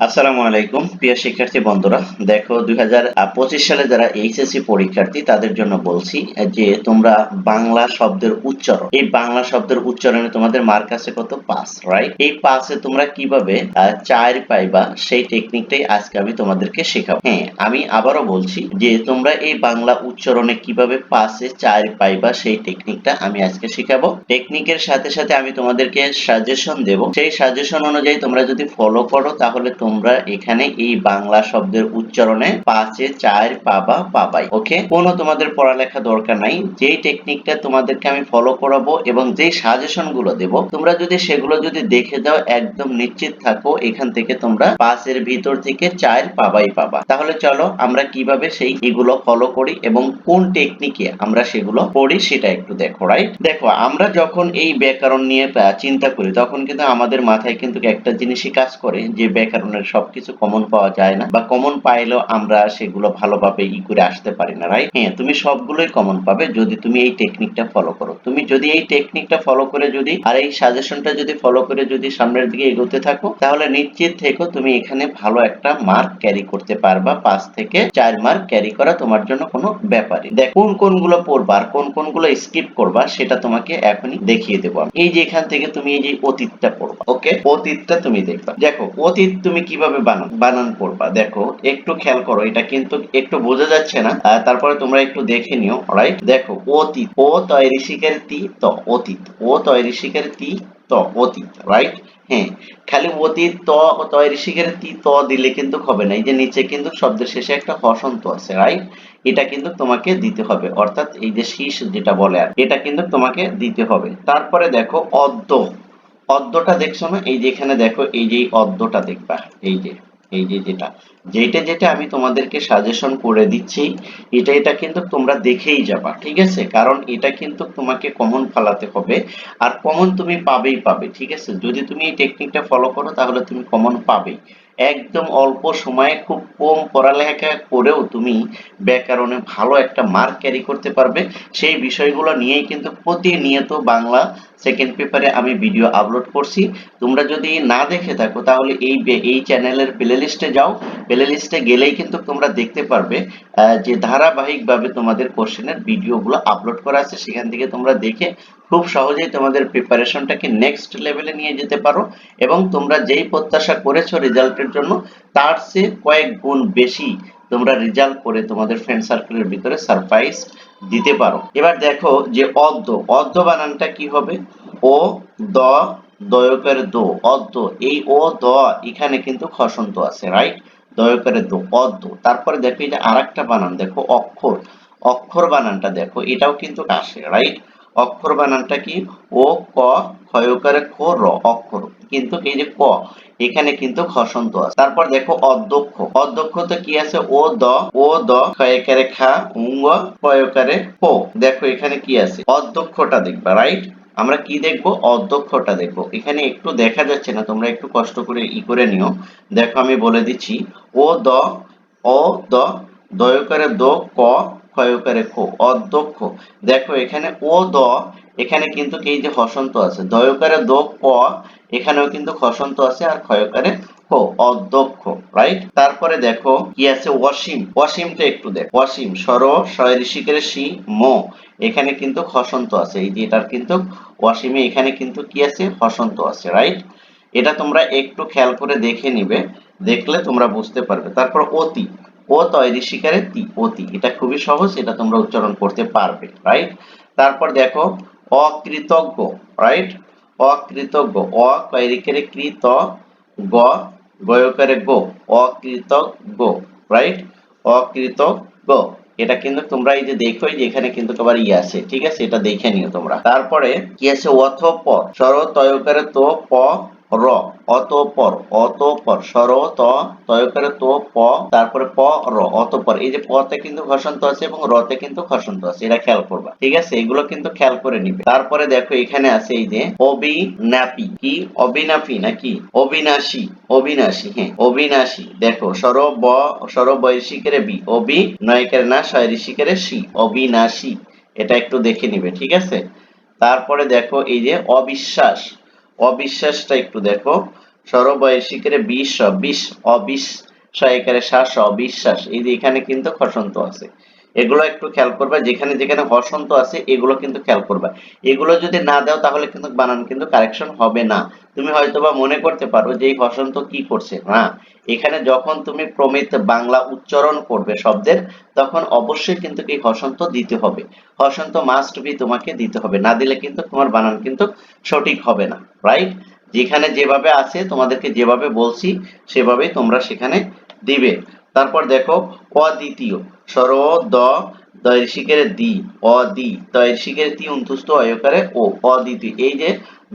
আসসালামু আলাইকুম, প্রিয় শিক্ষার্থী বন্ধুরা। দেখো দুই সালে যারা এইচএসসি পরীক্ষার্থী, তাদের জন্য বলছি, যে তোমরা বাংলা শব্দের উচ্চারণ। এই বাংলা শব্দের উচ্চারণে তোমাদের মার্ক আছে কত? পাঁচ রাইট এই পাঁচে তোমরা কীভাবে চার পাইবা, সেই টেকনিকটাই আজকে আমি তোমাদেরকে শেখাবো। হ্যাঁ আমি আবারও বলছি যে তোমরা এই বাংলা উচ্চারণে কীভাবে পাসে চার পাইবা, সেই টেকনিকটা আমি আজকে শেখাবো। টেকনিকের সাথে সাথে আমি তোমাদেরকে সাজেশন দেব। সেই সাজেশন অনুযায়ী তোমরা যদি ফলো করো, তাহলে তোমরা এখানে এই বাংলা শব্দের উচ্চারণে পাঁচে চার পাবা পাবাই ওকে? কোনো তোমাদের পড়ালেখা দরকার নাই যেই টেকনিকটা তোমাদেরকে আমি ফলো করাবো এবং যেই সাজেশনগুলো দেবো, তোমরা যদি সেগুলো যদি দেখে দাও, একদম নিশ্চিত থাকো, এখান থেকে তোমরা পাঁচের ভিতর থেকে চার পাবাই পাবা। তাহলে চলো, আমরা কীভাবে সেই এগুলো ফলো করি এবং কোন টেকনিকে আমরা সেগুলো পড়ি সেটা একটু দেখো রাইট দেখো, আমরা যখন এই ব্যাকরণ নিয়ে চিন্তা করি, তখন কিন্তু আমাদের মাথায় কিন্তু একটা জিনিসই কাজ করে যে ব্যাকরণের সবকিছু কমন পাওয়া যায় না। বা কমন পাইলেও আমরা সেগুলো ভালোভাবে ই করে আসতে পারি না রাইট হ্যাঁ তুমি সবগুলোই কমন পাবে যদি তুমি এই টেকনিকটা ফলো করো। তুমি যদি এই টেকনিকটা ফলো করে যদি আর এই সাজেশনটা যদি ফলো করে যদি সামনের দিকে এগোতে থাকো, তাহলে নিশ্চিত থেকো তুমি এখানে ভালো একটা মার্ক ক্যারি করতে পারবা, পাঁচ থেকে চার মার্ক ক্যারি করা তোমার জন্য কোনো ব্যাপারই। দেখ, কোন কোনগুলো পড়বা আর কোন কোনগুলো স্কিপ করবা সেটা তোমাকে এখনই দেখিয়ে দেবো এই যে এখান থেকে তুমি এই যে অতীতটা পড়বা ওকে অতীতটা তুমি দেখবা। দেখো, অতীত তুমি কীভাবে বানান বানান পড়বা দেখো, একটু খেয়াল করো, এটা কিন্তু একটু বোঝা যাচ্ছে না। তারপরে তোমরা একটু দেখে নিও রাইট দেখো, অতীত, ও তৈরি শিকার তি, ত, অতীত। ও তৈরি শিকার তি, ত, অতীত রাইট হ্যাঁ খালি অতীত, ত তৈরি শিকার তি, ত দিলে কিন্তু হবে না। এই যে নিচে কিন্তু শব্দের শেষে একটা হসন্ত আছে রাইট এটা কিন্তু তোমাকে দিতে হবে। অর্থাৎ এই যে শীষ যেটা বলে আর এটা কিন্তু তোমাকে দিতে হবে। তারপরে দেখো, অদ্য। অদ্যটা দেখছ না? এই যেখানে দেখো, এই যে অদ্দটা দেখবা। এই যে এই যে যেটা। যেটা যেটা আমি তোমাদেরকে সাজেশন করে দিচ্ছি, এটা এটা কিন্তু তোমরা দেখেই যাবা, ঠিক আছে? কারণ এটা কিন্তু তোমাকে কমন ফালাতে হবে, আর কমন তুমি পাবেই পাবে, ঠিক আছে? যদি তুমি এই টেকনিকটা ফলো করো, তাহলে তুমি কমন পাবেই। একদম অল্প সময়ে খুব কম পড়ালেখা করেও তুমি ব্যাকরণে ভালো একটা মার্ক ক্যারি করতে পারবে। সেই বিষয়গুলো নিয়েই কিন্তু প্রতিনিয়ত বাংলা সেকেন্ড পেপারে আমি ভিডিও আপলোড করছি। তোমরা যদি না দেখে থাকো, তাহলে এই এই চ্যানেলের প্লে লিস্টে যাও। প্লে লিস্টে গেলেই কিন্তু তোমরা দেখতে পারবে যে ধারাবাহিকভাবে তোমাদের কোশ্চেনের ভিডিওগুলো আপলোড করা আছে। সেখান থেকে তোমরা দেখে খুব সহজেই তোমাদের প্রিপারেশনটাকে নেক্সট লেভেলে নিয়ে যেতে পারো এবং তোমরা যেই প্রত্যাশা করেছ রেজাল্টের জন্য, তার চেয়ে কয়েক গুণ বেশি তোমরা রেজাল্ট করে তোমাদের ফ্রেন্ড সার্কেলের ভিতরে সারপ্রাইজ দিতে পারো। এবার দেখো যে অদ্য অদ্য বানানটা কি হবে? ও দ, দয়কের দো, অদ্য, এই ও দ এখানে কিন্তু খসন্ত আছে রাইট দয়কের দো, অদ্য, তারপরে দেখো এই যে আরেকটা বানান, দেখো অক্ষর অক্ষর বানানটা দেখো, এটাও কিন্তু আসে রাইট অক্ষর বানানটা কি? ও, ক ক্ষয়কারে খ, র, অক্ষর। কিন্তু এই যে ক, এখানে কিন্তু খসন্ত আছে। তারপর দেখো অধ্যক্ষ। অধ্যক্ষ তো কি আছে? ও, দ ও, দ ক্ষয়কারে খা উঙ্গ ক্ষয়কারে ক দেখো এখানে কি আছে? অধ্যক্ষটা দেখবা রাইট আমরা কি দেখব? অধ্যক্ষটা দেখব। এখানে একটু দেখা যাচ্ছে না, তোমরা একটু কষ্ট করে ই করে নিও। দেখো আমি বলে দিচ্ছি। ও, দ ও দ দয়কারে দ, ক ক্ষয়কারে খ, অধ্যক্ষ। দেখো, এখানে ও দ, এখানে কিন্তু এই যে হসন্ত আছে? দয়কারে দ, ক, এখানেও কিন্তু খসন্ত আছে আর ক্ষয়কারে ক অধ্যক্ষ রাইট তারপরে দেখো, কি আছে? ওয়াসিম ওয়াসিমটা একটু দেখো ওয়াসিম সর শয় ঋষিকের সি, ম, এখানে কিন্তু খসন্ত আছে। এই যে এটার কিন্তু অসীমে এখানে কিন্তু কি আছে? হসন্ত আছে রাইট এটা তোমরা একটু খেয়াল করে দেখে নিবে, দেখলে তোমরা বুঝতে পারবে। তারপর অতি। ও তৈরি শিকারে তি, অতি। এটা খুবই সহজ, এটা তোমরা উচ্চারণ করতে পারবে রাইট তারপর দেখো, অকৃতজ্ঞ রাইট অকৃতজ্ঞ, অ কৈরিকেরে কৃত, গ গয়কারে গো, অকৃতজ্ঞ রাইট অকৃতজ্ঞ। এটা কিন্তু তোমরা এই যে দেখো যে এখানে কিন্তু আবার ই আছে, ঠিক আছে? এটা দেখে নিও তোমরা। তারপরে কি আছে? অথপর সর তয়কারে তো প র, অতপর অতপর সর ত তয় করে তো প, তারপরে প, র, অতপর। এই যে পতে কিন্তু ঘসন্ত আছে এবং রতে কিন্তু খসন্ত আছে, এটা খেয়াল করবা। ঠিক আছে? এগুলো কিন্তু খেয়াল করে নিবে। তারপরে দেখো, এখানে আছে এই যে অবিনাপি। কি? অবিনাপি নাকি? অবিনাশী অবিনাশী হ্যাঁ অবিনাশী। দেখো, সর, ব, সর বৈশিকের বি, অবি, নয়কের না শয় ঋষিকের সি অবিনাশী। এটা একটু দেখে নিবে, ঠিক আছে? তারপরে দেখো, এই যে অবিশ্বাস। অবিশ্বাসটা একটু দেখো। সরবয়সিকের বিশ বিশ, অবিশ একারে শ্বাস অবিশ্বাস। এই যে এখানে কিন্তু খসন্ত আছে। এগুলো একটু খেয়াল করবা, যেখানে যেখানে হসন্ত আছে, এগুলো কিন্তু খেয়াল করবা। এগুলো যদি না দাও, তাহলে কিন্তু বানান কিন্তু কারেকশন হবে না। তুমি হয়তোবা মনে করতে পারো যে এই হসন্ত কি করছে, না? এখানে যখন তুমি প্রমিত বাংলা উচ্চারণ করবে শব্দের, তখন অবশ্যই কিন্তু এই হসন্ত দিতে হবে। হসন্ত মাস্ট বি তোমাকে দিতে হবে। না দিলে কিন্তু তোমার বানান কিন্তু সঠিক হবে না রাইট যেখানে যেভাবে আছে, তোমাদেরকে যেভাবে বলছি, সেভাবেই তোমরা সেখানে দিবে। তারপর দেখো, অদ্বিতীয়। সর দ দৈর্শিকের দি, অদি দৈর্শিকের তি উন্তুষ্ট অয়কারে ও অদ্বিতীয় এই যে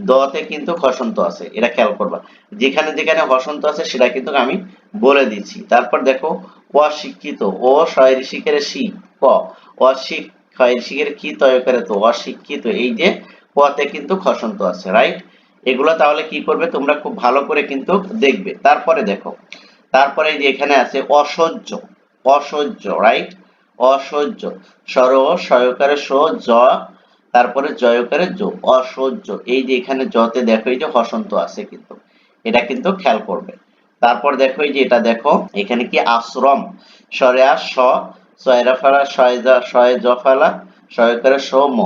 দতে কিন্তু হসন্ত আছে, এটা খেয়াল করবা। যেখানে যেখানে হসন্ত আছে, সেটা কিন্তু আমি বলে দিচ্ছি। তারপর দেখো, অশিক্ষিত, ও শয়ঋষিকের শি, ক। অশিক শয়ঋষিকের কি তয়কারে তো, অশিক্ষিত। এই যে পতে কিন্তু খসন্ত আছে রাইট এগুলো তাহলে কি করবে? তোমরা খুব ভালো করে কিন্তু দেখবে। তারপরে দেখো তারপরে যে এখানে আছে অসহ্য অসহ্য রাইট অসহ্য সর সয়কারে স জ, তারপরে জয়কারে জ, অসহ্য। এই যে এখানে জতে দেখো, এই যে হসন্ত আছে কিন্তু, এটা কিন্তু খেয়াল করবে। তারপর দেখো, এই যে এটা দেখো, এখানে কি আশ্রম সরে আস, স সয়রা ফালা শয় শয় জফালা সয়কারে ম,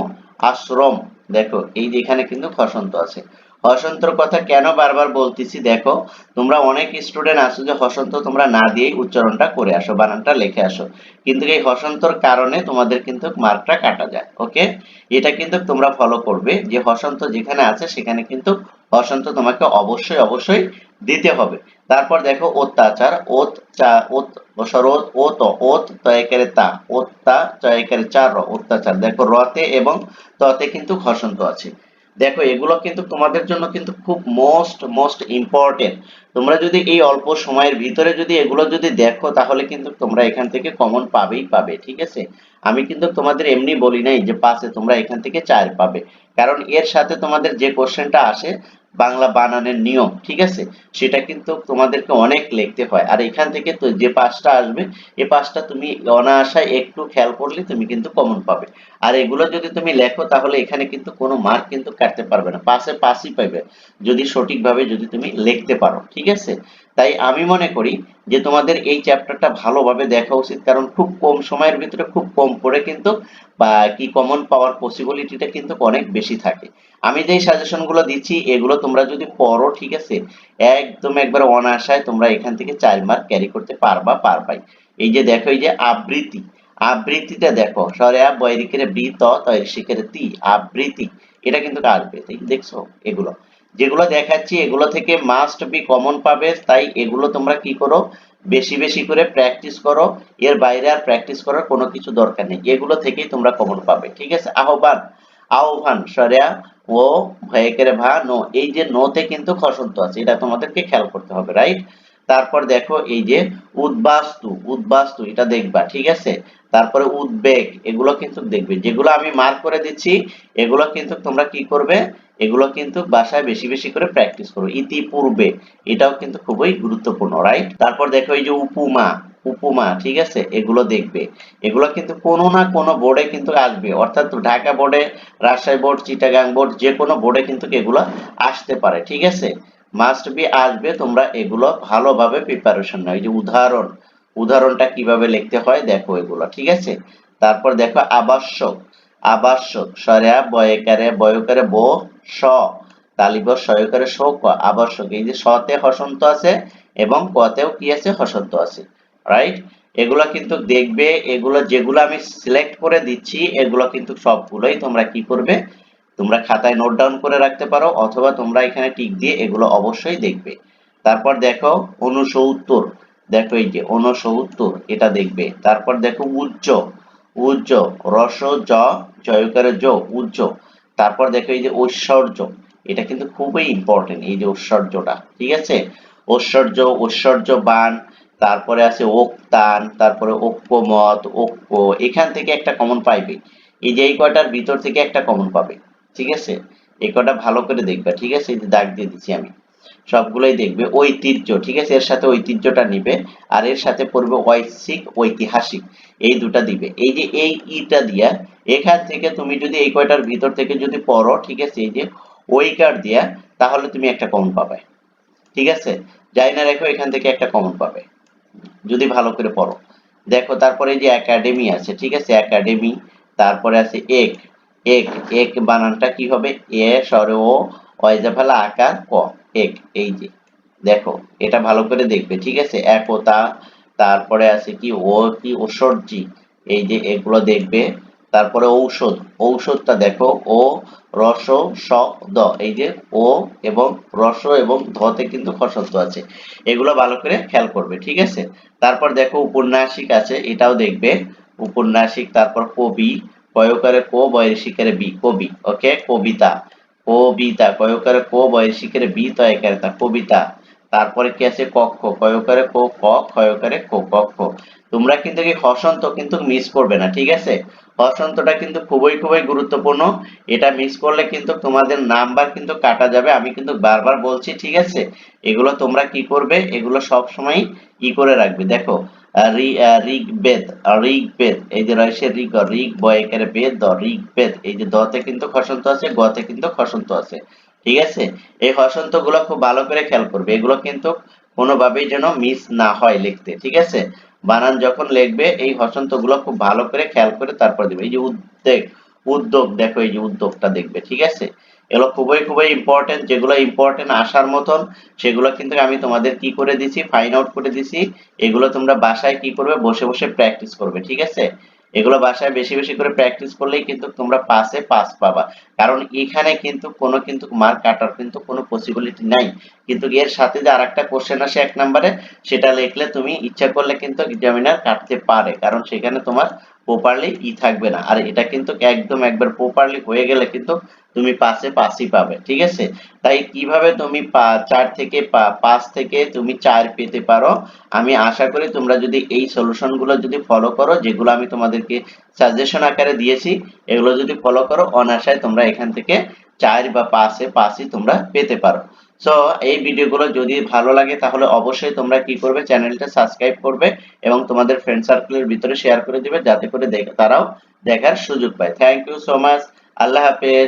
আশ্রম। দেখো, এই যে এখানে কিন্তু হসন্ত আছে। হসন্তর কথা কেন বারবার বলতেছি? দেখো, তোমরা অনেক স্টুডেন্ট আসো যে হসন্ত তোমরা না দিয়েই উচ্চারণটা করে আসো, বানানটা লিখে আসো। কিন্তু এই হসন্তর কারণে তোমাদের কিন্তু মার্কটা কাটা যায়, ওকে? এটা কিন্তু তোমরা ফলো করবে যে হসন্ত যেখানে আছে সেখানে কিন্তু হসন্ত তোমাকে অবশ্যই অবশ্যই দিতে হবে। তারপর দেখো, অত্যাচার, ওত চা, ওত সরোত ওত ওত তয়কারে তা, ওত্তা চয়কারে চার অত্যাচার। দেখো, রতে এবং ততে কিন্তু হসন্ত আছে। দেখো, এগুলো কিন্তু তোমাদের জন্য কিন্তু খুব মোস্ট মোস্ট ইম্পর্টেন্ট তোমরা যদি এই অল্প সময়ের ভিতরে যদি এগুলো যদি দেখো, তাহলে কিন্তু তোমরা এখান থেকে কমন পাবেই পাবে, ঠিক আছে? আমি কিন্তু তোমাদের এমনি বলি নাই যে, পাশে তোমরা এখান থেকে চার পাবে। কারণ এর সাথে তোমাদের যে কোশ্চেনটা আসে বাংলা বানানের নিয়ম, ঠিক আছে? সেটা কিন্তু তোমাদেরকে অনেক লিখতে হয়। আর এখান থেকে তো যে পাঁচটা আসবে, এ পাঁচটা তুমি অনায়াসায় একটু খেয়াল করলে তুমি কিন্তু কমন পাবে। আর এগুলো যদি তুমি লেখো, তাহলে এখানে কিন্তু কোনো মার্ক কিন্তু কাটতে পারবে না। পাশে পাশই পাবে যদি সঠিকভাবে যদি তুমি লিখতে পারো, ঠিক আছে? তাই আমি মনে করি যে তোমাদের এই চ্যাপ্টারটা ভালোভাবে দেখা উচিত, কারণ খুব কম সময়ের ভিতরে খুব কম পড়ে কিন্তু বা কি কমন পাওয়ার পসিবিলিটিটা কিন্তু অনেক বেশি থাকে। আমি যেই সাজেশনগুলো দিচ্ছি, এগুলো তোমরা যদি পড়ো, ঠিক আছে, একদম একবার অনাশায় তোমরা এখান থেকে চার মার্ক ক্যারি করতে পারবা, পারবাই। এই যে দেখো, এই যে আবৃত্তি, আবৃত্তিটা দেখো, সরে বৈরিকের বৃ, ত তৈরিকের তি, আবৃত্তি, এটা কিন্তু আসবে দেখছ এগুলো। যেগুলো দেখাচ্ছি, এগুলো থেকে মাস্ট বি কমন পাবে, তাই এগুলো তোমরা কি করো? বেশি বেশি করে প্র্যাকটিস করো, এর বাইরে আর প্র্যাকটিস করার কোনো কিছু দরকার নেই, এগুলো থেকেই তোমরা কমন পাবে, ঠিক আছে? আহ্বান আহ্বান, সরিয়া, ও, ভয়েকের ভা, নো, এই যে নোতে কিন্তু খসন্ত আছে, এটা তোমাদেরকে খেয়াল করতে হবে রাইট তারপর দেখো এই যে উদ্বাস্তু উদ্বাস্তু, এটা দেখবা, ঠিক আছে? তারপরে উদ্বেগ, এগুলো কিন্তু দেখবে। যেগুলো আমি মার্ক করে দিচ্ছি, এগুলো কিন্তু তোমরা কি করবে? এগুলো কিন্তু বাসায় বেশি বেশি করে প্র্যাকটিস করো ইতিপূর্বে, এটাও কিন্তু খুবই গুরুত্বপূর্ণ রাইট তারপর দেখো এই যে উপমা উপমা, ঠিক আছে? এগুলো দেখবে। এগুলো কিন্তু কোনো না কোনো বোর্ডে কিন্তু আসবে। অর্থাৎ ঢাকা বোর্ডে রাজশাহী বোর্ড চিটাগাং বোর্ড যে কোনো বোর্ডে কিন্তু এগুলো আসতে পারে, ঠিক আছে? মাস্ট বি আসবে, তোমরা এগুলো ভালোভাবে প্রিপারেশন নাও। এই যে উদাহরণ, উদাহরণটা কীভাবে লিখতে হয় দেখো এগুলো, ঠিক আছে? তারপর দেখো আবশ্যক আবশ্যক সরেয়া বয়কারে বয়কারে ব, স, তালিব, সয়কারে স, ক, আবশ্যক। এই যে সতে হসন্ত আছে এবং কতেও কি আছে? হসন্ত আছে রাইট এগুলো কিন্তু দেখবে, এগুলো যেগুলো আমি সিলেক্ট করে দিচ্ছি, এগুলো কিন্তু সবগুলোই তোমরা কি করবে? তোমরা খাতায় নোট ডাউন করে রাখতে পারো, অথবা তোমরা এখানে টিক দিয়ে এগুলো অবশ্যই দেখবে। তারপর দেখো অনুসত্তর। দেখো এই যে অনুসত্তর, এটা দেখবে। তারপর দেখো উজ্জ উজ্জ রস জ, জয়কার জ উজ্জ তারপর দেখো এই যে ঐশ্বর্য, এটা কিন্তু খুবই ইম্পর্টেন্ট এই যে ঐশ্বর্যটা, ঠিক আছে? ঐশ্বর্য ঐশ্বর্য বান তারপরে আছে ওক্তান, তারপরে ঐক্যমত ঐক্য এখান থেকে একটা কমন পাইবে। এই যে এই কয়টার ভিতর থেকে একটা কমন পাবে? ঠিক আছে? এই কটা ভালো করে দেখবে, ঠিক আছে? এই যে দাগ দিয়ে দিচ্ছি আমি। সবগুলোই দেখবে ঐতিহ্য, ঠিক আছে? এর সাথে ঐতিহ্যটা নিবে, আর এর সাথে পড়বে ঐচ্ছিক, ঐতিহাসিক। এই দুটা দিবে। এই যে এই ইটা দিয়া, এখান থেকে তুমি যদি এই কয়টার ভিতর থেকে যদি পড়ো, ঠিক আছে? এই যে ওই কার্ড দিয়া, তাহলে তুমি একটা কমন পাবে। ঠিক আছে? যাই না রেখো এখান থেকে একটা কমন পাবে। যদি ভালো করে পড়ো। দেখো, তারপরে এই যে একাডেমি আছে, ঠিক আছে? একাডেমি তারপরে আছে এক। এক এক বানানটা কি হবে? এ, স্বরে, ও অয়জা আকার, ক, এক, এই যে। দেখো, এটা ভালো করে দেখবে, ঠিক আছে? একতা তারপরে আছে কি? ও, কি? ঔষধজি। এই যে এগুলো দেখবে। তারপরে ঔষধ। ঔষধটা দেখো, ও, রস, স, দ। এই যে ও এবং রস এবং ধতে কিন্তু খসত্ব আছে। এগুলো ভালো করে খেয়াল করবে, ঠিক আছে? তারপর দেখো, উপন্যাসিক আছে, এটাও দেখবে। উপন্যাসিক, তারপর কবি কয়কারে কো বয়সিকারে বি কবি ওকে? কবিতা। কবিতা, কয়কারে কো বয়সিকারে বি, তো একারে তা, কবিতা। তারপরে কি আছে? কক্ষ। কয়কারে কো ক, ক্ষয়কারে কো কক্ষ। তোমরা কিন্তু কি হসন্ত কিন্তু মিস করবে না, ঠিক আছে? হসন্তটা কিন্তু খুবই খুবই গুরুত্বপূর্ণ। এটা মিস করলে কিন্তু তোমাদের নাম্বার কিন্তু কাটা যাবে। আমি কিন্তু বারবার বলছি, ঠিক আছে? এগুলো তোমরা কি করবে? এগুলো সব সময় ই করে রাখবে। দেখো ঋগ্বেদ ঋগ্বেদ, এই যে রয়েছে ঋগ ঋগ, বয়কের বেদ ঋগ্বেদ, এই যে দতে কিন্তু খসন্ত আছে, গতে কিন্তু খসন্ত আছে, ঠিক আছে? এই হসন্তগুলো খুব ভালো করে খেয়াল করবে, এগুলো কিন্তু কোনোভাবেই যেন মিস না হয় লিখতে, ঠিক আছে? বানান যখন লিখবে, এই হসন্তগুলো খুব ভালো করে খেয়াল করে তারপর দিবে, এই যে উদ্বেগ, উদ্যোগ, দেখো এই যে উদ্যোগটা দেখবে, ঠিক আছে? এগুলো খুবই খুবই ইম্পর্টেন্ট যেগুলো ইম্পর্টেন্ট আসার মতন, সেগুলো কিন্তু আমি তোমাদের কি করে দিছি ফাইন্ড আউট করে দিছি। এগুলো তোমরা বাসায় কি করবে, বসে বসে প্র্যাকটিস করবে, ঠিক আছে? এগুলো বাসায় বেশি বেশি করে প্র্যাকটিস করলেই কিন্তু তোমরা পাসে পাস পাবা। কারণ এখানে কিন্তু কোনো কিন্তু মার্ক কাটার কিন্তু কোনো পসিবিলিটি নাই। কিন্তু এর সাথে যে আরেকটা কোশ্চেন আসে এক নম্বরে সেটা লিখলে তুমি ইচ্ছা করলে কিন্তু এক্সামিনার কাটতে পারে। কারণ সেখানে তোমার প্রপারলি ই থাকবে না। আর এটা কিন্তু একদম একবার প্রপারলি হয়ে গেলে কিন্তু তুমি পাসে পাসই পাবে, ঠিক আছে? তাই কীভাবে তুমি চার থেকে পাঁচ থেকে তুমি চার পেতে পারো, আমি আশা করি তোমরা যদি এই সলিউশনগুলো যদি ফলো করো, যেগুলো আমি তোমাদেরকে সাজেশন আকারে দিয়েছি, এগুলো যদি ফলো করো অনায়াসায় তোমরা এখান থেকে চার বা পাঁচে পাঁচই তোমরা পেতে পারো। সো এই ভিডিওগুলো যদি ভালো লাগে, তাহলে অবশ্যই তোমরা কি করবে? চ্যানেলটা সাবস্ক্রাইব করবে এবং তোমাদের ফ্রেন্ড সার্কেলের ভিতরে শেয়ার করে দিবে, যাতে করে তারাও দেখার সুযোগ পায়। থ্যাংক ইউ সো মাচ আল্লাহ হাফেজ।